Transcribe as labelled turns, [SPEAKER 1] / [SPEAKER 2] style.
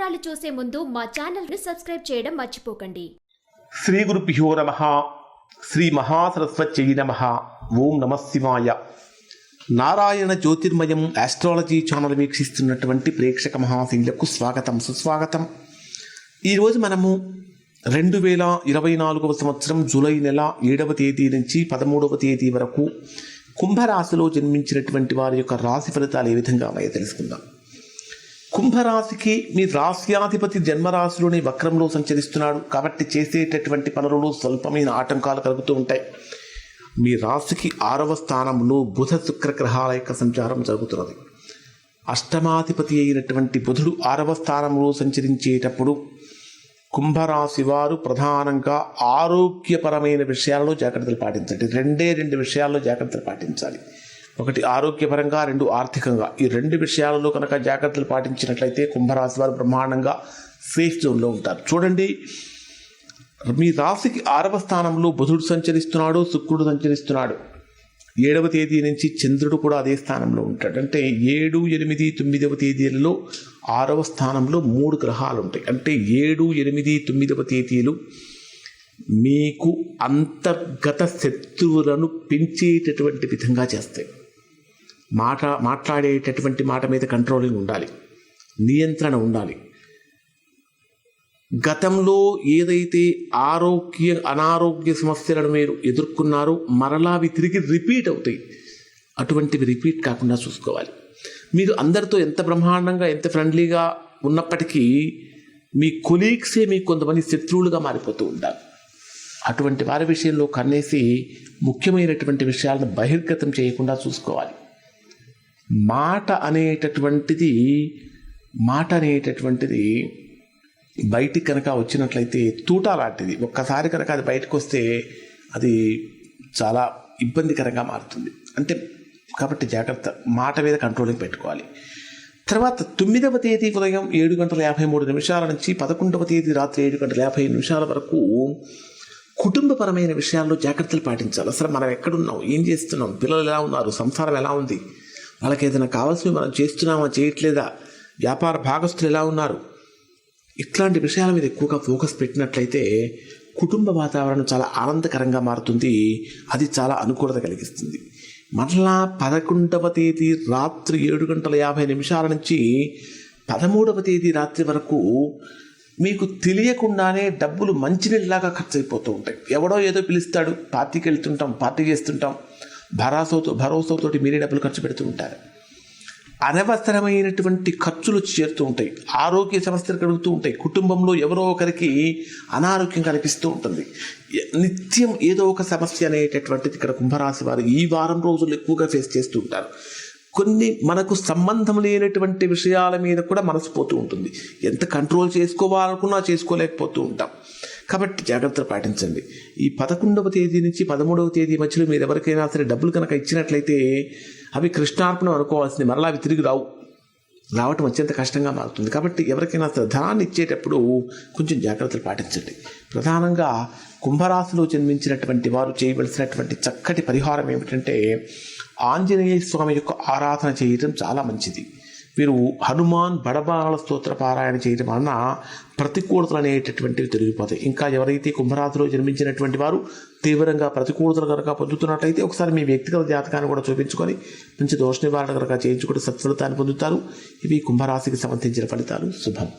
[SPEAKER 1] వివరాలు చూసే ముందు మా ఛానల్ని సబ్స్క్రైబ్ చేయడం మర్చిపోకండి.
[SPEAKER 2] శ్రీ గురుభ్యో నమ. శ్రీ మహాసరస్వత్యై నమ. ఓం నమ శివాయ. నారాయణ జ్యోతిర్మయం ఆస్ట్రాలజీ ఛానల్ వీక్షిస్తున్నటువంటి ప్రేక్షక మహాశీలకు స్వాగతం సుస్వాగతం. ఈరోజు మనము రెండు వేల ఇరవై నాలుగవ సంవత్సరం జూలై నెల ఏడవ తేదీ నుంచి పదమూడవ తేదీ వరకు కుంభరాశిలో జన్మించినటువంటి వారి యొక్క రాశి ఫలితాలు ఏ విధంగా ఉన్నాయో తెలుసుకుందాం. కుంభరాశికి మీ రాశ్యాధిపతి జన్మరాశిలోని వక్రంలో సంచరిస్తున్నాడు. కాబట్టి చేసేటటువంటి పనులలో స్వల్పమైన ఆటంకాలు కలుగుతూ ఉంటాయి. మీ రాశికి ఆరవ స్థానంలో బుధ శుక్ర గ్రహాల యొక్క సంచారం జరుగుతున్నది. అష్టమాధిపతి అయినటువంటి బుధుడు ఆరవ స్థానంలో సంచరించేటప్పుడు కుంభరాశి వారు ప్రధానంగా ఆరోగ్యపరమైన విషయాల్లో జాగ్రత్తలు పాటించండి. రెండే రెండు విషయాల్లో జాగ్రత్తలు పాటించాలి. ఒకటి ఆరోగ్యపరంగా రెండు ఆర్థికంగా. ఈ రెండు విషయాలలో కనుక జాగ్రత్తలు పాటించినట్లయితే కుంభరాశి వారు బ్రహ్మాండంగా సేఫ్ జోన్లో ఉంటారు. చూడండి మీ రాశికి ఆరవ స్థానంలో బుధుడు సంచరిస్తున్నాడు శుక్రుడు సంచరిస్తున్నాడు. ఏడవ తేదీ నుంచి చంద్రుడు కూడా అదే స్థానంలో ఉంటాడు. అంటే ఏడు ఎనిమిది తొమ్మిదవ తేదీలలో ఆరవ స్థానంలో మూడు గ్రహాలు ఉంటాయి. అంటే ఏడు ఎనిమిది తొమ్మిదవ తేదీలు మీకు అంతర్గత శత్రువులను పెంచేటటువంటి విధంగా చేస్తాయి. మాట మాట్లాడేటటువంటి మాట మీద కంట్రోలింగ్ ఉండాలి. నియంత్రణ ఉండాలి. గతంలో ఏదైతే ఆరోగ్య అనారోగ్య సమస్యలను మీరు ఎదుర్కొన్నారో మరలా అవి తిరిగి రిపీట్ అవుతాయి. అటువంటివి రిపీట్ కాకుండా చూసుకోవాలి. మీరు అందరితో ఎంత బ్రహ్మాండంగా ఎంత ఫ్రెండ్లీగా ఉన్నప్పటికీ మీ కొలీగ్సే మీకు కొంతమంది శత్రువులుగా మారిపోతూ ఉంటారు. అటువంటి వారి విషయంలో కన్నేసి ముఖ్యమైనటువంటి విషయాలను బహిర్గతం చేయకుండా చూసుకోవాలి. మాట అనేటటువంటిది మాట అనేటటువంటిది బయటికి కనుక వచ్చినట్లయితే తూట లాంటిది. ఒక్కసారి కనుక అది బయటకు వస్తే అది చాలా ఇబ్బందికరంగా మారుతుంది. అంటే కాబట్టి జాగ్రత్త మాట మీద కంట్రోలింగ్ పెట్టుకోవాలి. తర్వాత తొమ్మిదవ తేదీ ఉదయం ఏడు గంటల యాభై మూడు నిమిషాల నుంచి పదకొండవ తేదీ రాత్రి ఏడు గంటల యాభై నిమిషాల వరకు కుటుంబపరమైన విషయాల్లో జాగ్రత్తలు పాటించాలి. అసలు మనం ఎక్కడున్నాం? ఏం చేస్తున్నాం? పిల్లలు ఎలా ఉన్నారు? సంసారం ఎలా ఉంది? వాళ్ళకి ఏదైనా కావాల్సినవి మనం చేస్తున్నామా చేయట్లేదా? వ్యాపార భాగస్తులు ఎలా ఉన్నారు? ఇట్లాంటి విషయాల మీద ఎక్కువగా ఫోకస్ పెట్టినట్లయితే కుటుంబ వాతావరణం చాలా ఆనందకరంగా మారుతుంది. అది చాలా అనుకూలత కలిగిస్తుంది. మరలా పదకొండవ తేదీ రాత్రి ఏడు గంటల యాభై నిమిషాల నుంచి పదమూడవ తేదీ రాత్రి వరకు మీకు తెలియకుండానే డబ్బులు మంచినీళ్ళలాగా ఖర్చు అయిపోతూ ఉంటాయి. ఎవడో ఏదో పిలుస్తాడు. పార్టీకి వెళ్తుంటాం పార్టీ చేస్తుంటాం. భరోసాతో భరోసాతోటి మీరే డబ్బులు ఖర్చు పెడుతూ ఉంటారు. అనవసరమైనటువంటి ఖర్చులు చేరుతూ ఉంటాయి. ఆరోగ్య సమస్యలు కలుగుతూ ఉంటాయి. కుటుంబంలో ఎవరో ఒకరికి అనారోగ్యం కనిపిస్తూ ఉంటుంది. నిత్యం ఏదో ఒక సమస్య అనేటటువంటిది ఇక్కడ కుంభరాశి వారు ఈ వారం రోజులు ఎక్కువగా ఫేస్ చేస్తూ ఉంటారు. కొన్ని మనకు సంబంధం లేనటువంటి విషయాల మీద కూడా మనసు పోతూ ఉంటుంది. ఎంత కంట్రోల్ చేసుకోవాలనుకున్నా చేసుకోలేకపోతూ ఉంటాం. కాబట్టి జాగ్రత్తలు పాటించండి. ఈ పదకొండవ తేదీ నుంచి పదమూడవ తేదీ మధ్యలో మీరు ఎవరికైనా సరే డబ్బులు కనుక ఇచ్చినట్లయితే అవి కృష్ణార్పణం అనుకోవాల్సింది. మరలా అవి తిరిగి రావు. రావటం అత్యంత కష్టంగా మారుతుంది. కాబట్టి ఎవరికైనా సరే ధనాన్ని ఇచ్చేటప్పుడు కొంచెం జాగ్రత్తలు పాటించండి. ప్రధానంగా కుంభరాశిలో జన్మించినటువంటి వారు చేయవలసినటువంటి చక్కటి పరిహారం ఏమిటంటే ఆంజనేయ స్వామి యొక్క ఆరాధన చేయటం చాలా మంచిది. మీరు హనుమాన్ బడబాల స్తోత్ర పారాయణ చేయడం వలన ప్రతికూలతలు అనేటటువంటివి తొలగిపోతాయి. ఇంకా ఎవరైతే కుంభరాశిలో జన్మించినటువంటి వారు తీవ్రంగా ప్రతికూలతలు కనుక పొందుతున్నట్లయితే ఒకసారి మీ వ్యక్తిగత జాతకాన్ని కూడా చూపించుకొని మంచి దోష నివారణ కనుక చేయించుకుంటే సత్ఫలితాన్ని పొందుతారు. ఇవి కుంభరాశికి సంబంధించిన ఫలితాలు. శుభం.